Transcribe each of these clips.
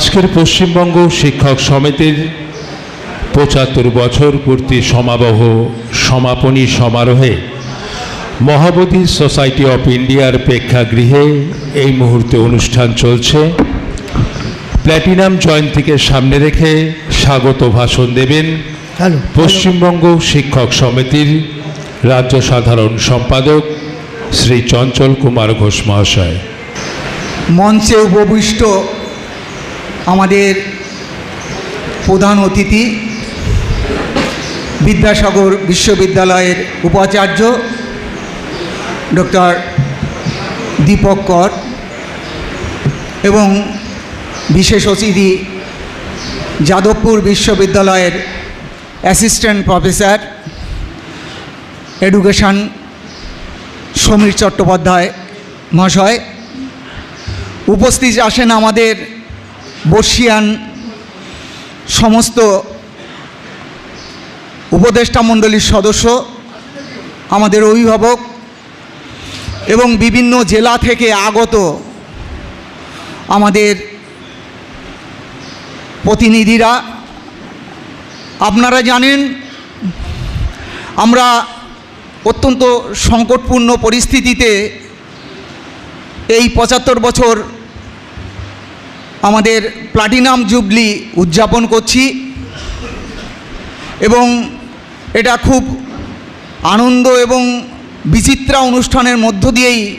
আজকের পশ্চিমবঙ্গ শিক্ষক সমিতির পঁচাত্তর বছর পূর্তি সমাবহ সমাপনী সমারোহে মহাবোধি সোসাইটি অফ ইন্ডিয়ার প্রেক্ষাগৃহে এই মুহূর্তে অনুষ্ঠান চলছে। প্ল্যাটিনাম জয়ন্তীকে সামনে রেখে স্বাগত ভাষণ দেবেন পশ্চিমবঙ্গ শিক্ষক সমিতির রাজ্য সাধারণ সম্পাদক শ্রী চঞ্চল কুমার ঘোষ মহাশয়। মঞ্চে উপবিষ্ট আমাদের প্রধান অতিথি বিদ্যাসাগর বিশ্ববিদ্যালয়ের উপাচার্য ডক্টর দীপক কর এবং বিশেষ অতিথি যাদবপুর বিশ্ববিদ্যালয়ের assistant professor education Samir Chattopadhyay মহাশয়। উপস্থিত আসেন আমাদের বর্ষিয়ান সমস্ত উপদেষ্টা মণ্ডলীর সদস্য, আমাদের অভিভাবক এবং বিভিন্ন জেলা থেকে আগত আমাদের প্রতিনিধিরা, আপনারা জানেন আমরা অত্যন্ত সংকটপূর্ণ পরিস্থিতিতে এই পঁচাত্তর বছর আমাদের প্লাটিনাম জুবলি উদযাপন করছি এবং এটা খুব আনন্দ এবং বিচিত্রা অনুষ্ঠানের মধ্য দিয়েই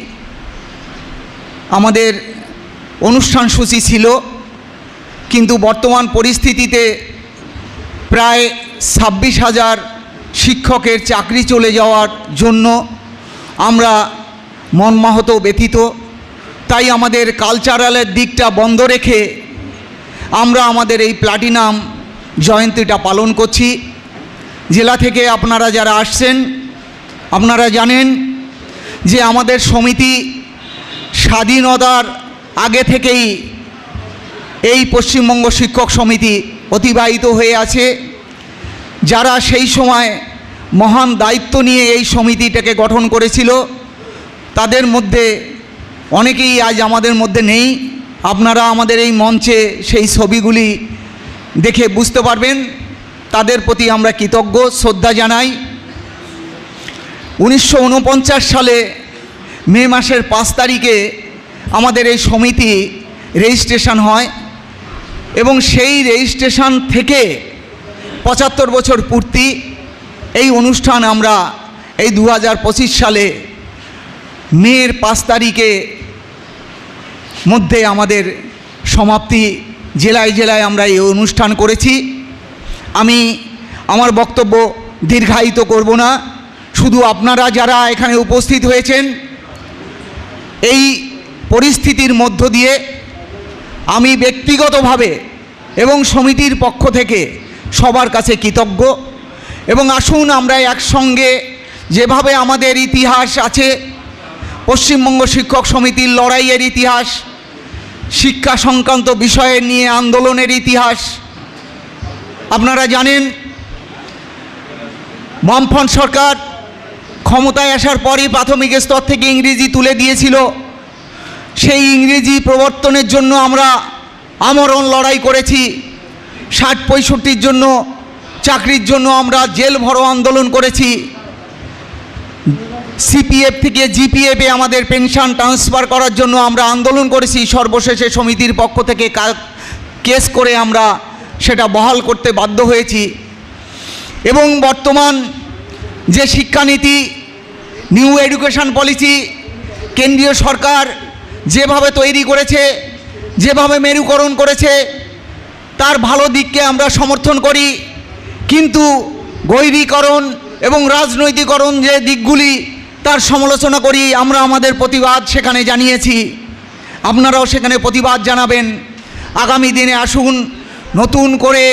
আমাদের অনুষ্ঠান সূচি ছিল। কিন্তু বর্তমান পরিস্থিতিতে প্রায় ছাব্বিশ হাজার শিক্ষকের চাকরি চলে যাওয়ার জন্য আমরা মনমাহত ব্যথিত। তাই আমাদের কালচারালের দিকটা বন্ধ রেখে আমরা আমাদের এই প্লাটিনাম জয়ন্তীটা পালন করছি। জেলা থেকে আপনারা যারা আসছেন, আপনারা জানেন যে আমাদের সমিতি স্বাধীনতার আগে থেকেই এই পশ্চিমবঙ্গ শিক্ষক সমিতি অতিবাহিত হয়ে আছে। যারা সেই সময় মহান দায়িত্ব নিয়ে এই সমিতিটাকে গঠন করেছিল, তাদের মধ্যে অনেকেই আজ আমাদের মধ্যে নেই। আপনারা আমাদের এই মঞ্চে সেই ছবিগুলি দেখে বুঝতে পারবেন। তাদের প্রতি আমরা কৃতজ্ঞ, শ্রদ্ধা জানাই। উনিশশো ঊনপঞ্চাশ সালে মে মাসের পাঁচ তারিখে আমাদের এই সমিতি রেজিস্ট্রেশন হয় এবং সেই রেজিস্ট্রেশন থেকে পঁচাত্তর বছর পূর্তি এই অনুষ্ঠান আমরা এই দু হাজার পঁচিশ সালে মের পাঁচ তারিখে মধ্যে আমাদের সমাপ্তি জেলায় জেলায় আমরা এই অনুষ্ঠান করেছি। আমি আমার বক্তব্য দীর্ঘায়িত করব না। শুধু আপনারা যারা এখানে উপস্থিত হয়েছেন, এই পরিস্থিতির মধ্য দিয়ে আমি ব্যক্তিগতভাবে এবং সমিতির পক্ষ থেকে সবার কাছে কৃতজ্ঞ। এবং আসুন আমরা একসঙ্গে যেভাবে আমাদের ইতিহাস আছে পশ্চিমবঙ্গ শিক্ষক সমিতির লড়াইয়ের ইতিহাস, শিক্ষা সংক্রান্ত বিষয়ে নিয়ে আন্দোলনের ইতিহাস। আপনারা জানেন, বামফ্রন্ট সরকার ক্ষমতায় আসার পরই প্রাথমিক স্তর থেকে ইংরেজি তুলে দিয়েছিল। সেই ইংরেজি প্রবর্তনের জন্য আমরা আমরণ লড়াই করেছি। ষাট পঁয়ষট্টির জন্য, চাকরির জন্য আমরা জেল ভরো আন্দোলন করেছি। সিপিএফ থেকে জিপিএফে আমাদের পেনশন ট্রান্সফার করার জন্য আমরা আন্দোলন করেছি। সর্বশেষে সমিতির পক্ষ থেকে কেস করে আমরা সেটা বহাল করতে বাধ্য হয়েছি। এবং বর্তমান যে শিক্ষানীতি নিউ এডুকেশন পলিসি কেন্দ্রীয় সরকার যেভাবে তৈরি করেছে, যেভাবে মেরুকরণ করেছে, তার ভালো দিককে আমরা সমর্থন করি। কিন্তু গৈরীকরণ এবং রাজনৈতিকরণ যে দিকগুলি, তার সমালোচনা করি আমরা আমাদের প্রতিবাদ সেখানে জানিয়েছি। আপনারাও সেখানে প্রতিবাদ জানাবেন। আগামী দিনে আসুন, নতুন করে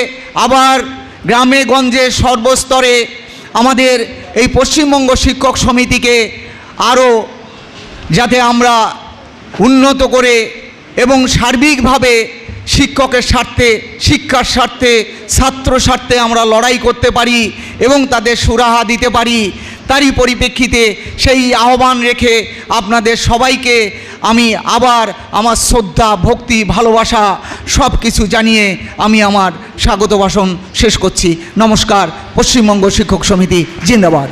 আবার গ্রামে গঞ্জে সর্বস্তরে আমাদের এই পশ্চিমবঙ্গ শিক্ষক সমিতিকে আরও যাতে আমরা উন্নত করে এবং সার্বিকভাবে শিক্ষকের স্বার্থে, শিক্ষার স্বার্থে, ছাত্র স্বার্থে আমরা লড়াই করতে পারি এবং তাদের সুরাহা দিতে পারি। তারই পরিপ্রেক্ষিতে সেই আহ্বান রেখে আপনাদের সবাইকে আমি আবার আমার শ্রদ্ধা, ভক্তি, ভালোবাসা সব কিছু জানিয়ে আমি আমার স্বাগত ভাষণ শেষ করছি। নমস্কার, পশ্চিমবঙ্গ শিক্ষক সমিতি, জিন্দাবাদ।